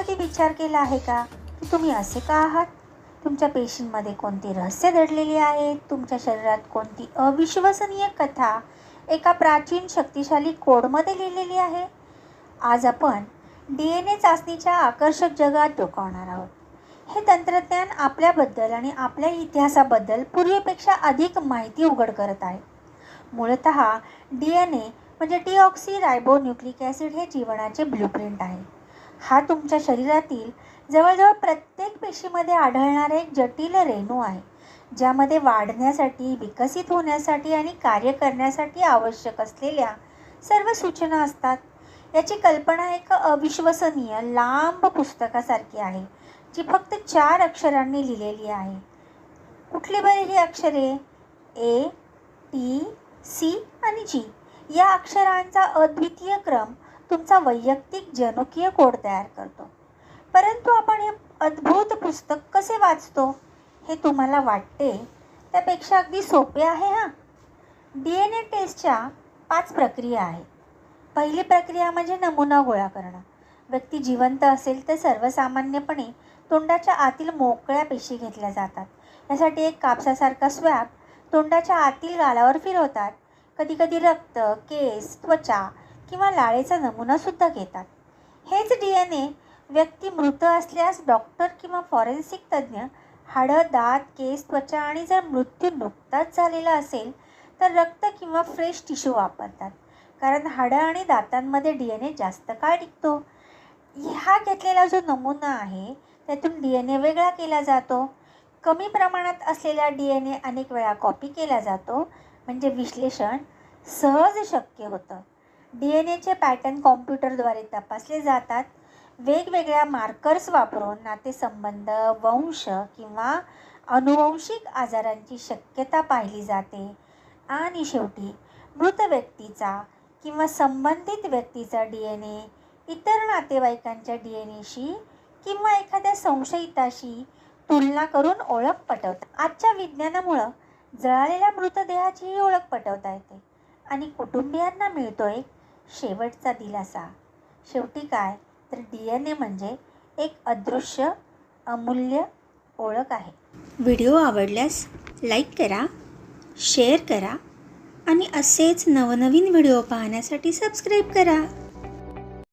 कधी विचार केला आहे का? की तुम्ही असे का आहात? तुमच्या पेशींमध्ये कोणती रहस्य दडलेली आहेत तुमच्या शरीरात कोणती अविश्वसनीय कथा एका प्राचीन शक्तिशाली कोडमध्ये लिहिलेली आहे? आज आपण डी एन ए चाचणीच्या आकर्षक जगात डोकावणार आहोत. हे तंत्रज्ञान आपल्याबद्दल आणि आपल्या इतिहासाबद्दल पूर्वीपेक्षा अधिक माहिती उघड करत आहे. मूळत डी एन ए म्हणजे डीऑक्सी रायबो न्यूक्लिक ॲसिड हे जीवनाचे ब्लूप्रिंट आहे. हा तुमच्या शरीरातील जवळजवळ प्रत्येक पेशीमध्ये आढळणारा एक जटिल रेणू आहे ज्यामध्ये वाढण्यासाठी विकसित होण्यासाठी आणि कार्य करण्यासाठी आवश्यक असलेल्या सर्व सूचना असतात. याची कल्पना एक अविश्वसनीय लांब पुस्तकासारखी आहे जी फक्त चार अक्षरांनी लिहिलेली आहे. कुठली बरी ही अक्षरे? ए टी सी आणि जी. या अक्षरांचा अद्वितीय क्रम तुमचा वैयक्तिक जनुकीय कोड तयार करतो. परंतु आपण हे अद्भुत पुस्तक कसे वाचतो हे तुम्हाला वाटते त्यापेक्षा अगदी सोपे आहे हां? डी एन ए टेस्टच्या पाच प्रक्रिया आहेत. पहिली प्रक्रिया म्हणजे नमुना गोळा करणं. व्यक्ती जिवंत असेल तर सर्वसामान्यपणे तोंडाच्या आतील मोकळ्या पेशी घेतल्या जातात. यासाठी एक कापसासारखा स्वॅब तोंडाच्या आतील गालावर फिरवतात. कधीकधी रक्त केस त्वचा किंवा लाळेचा नमुनासुद्धा घेतात. हेच डी एन ए व्यक्ती मृत असल्यास डॉक्टर किंवा फॉरेन्सिक तज्ज्ञ हाडं दात केस त्वचा आणि जर मृत्यू नुकताच झालेला असेल तर रक्त किंवा फ्रेश टिश्यू वापरतात. कारण हाडं आणि दातांमध्ये डी एन ए जास्त काळ टिकतो. हा घेतलेला जो नमुना आहे त्यातून डी एन ए वेगळा केला जातो. कमी प्रमाणात असलेला डी एन ए अनेक वेळा कॉपी केला जातो. म्हणजे विश्लेषण सहज शक्य होतं. डी एन एचे पॅटर्न कॉम्प्युटरद्वारे तपासले जातात. वेगवेगळ्या मार्कर्स वापरून नातेसंबंध वंश किंवा अनुवंशिक आजारांची शक्यता पाहिली जाते. आणि शेवटी मृत व्यक्तीचा किंवा संबंधित व्यक्तीचा डी एन ए इतर नातेवाईकांच्या डी एन एशी किंवा एखाद्या संशयिताशी तुलना करून ओळख पटवतात. आजच्या विज्ञानामुळं जळालेल्या मृतदेहाचीही ओळख पटवता येते. आणि कुटुंबियांना मिळतो एक शेवटचा दिलासा. शेवटी काय? तर डी एन ए म्हणजे एक अदृश्य अमूल्य ओळख आहे. व्हिडिओ आवडल्यास लाईक करा शेअर करा आणि असेच नवनवीन व्हिडिओ पाहण्यासाठी सबस्क्राईब करा.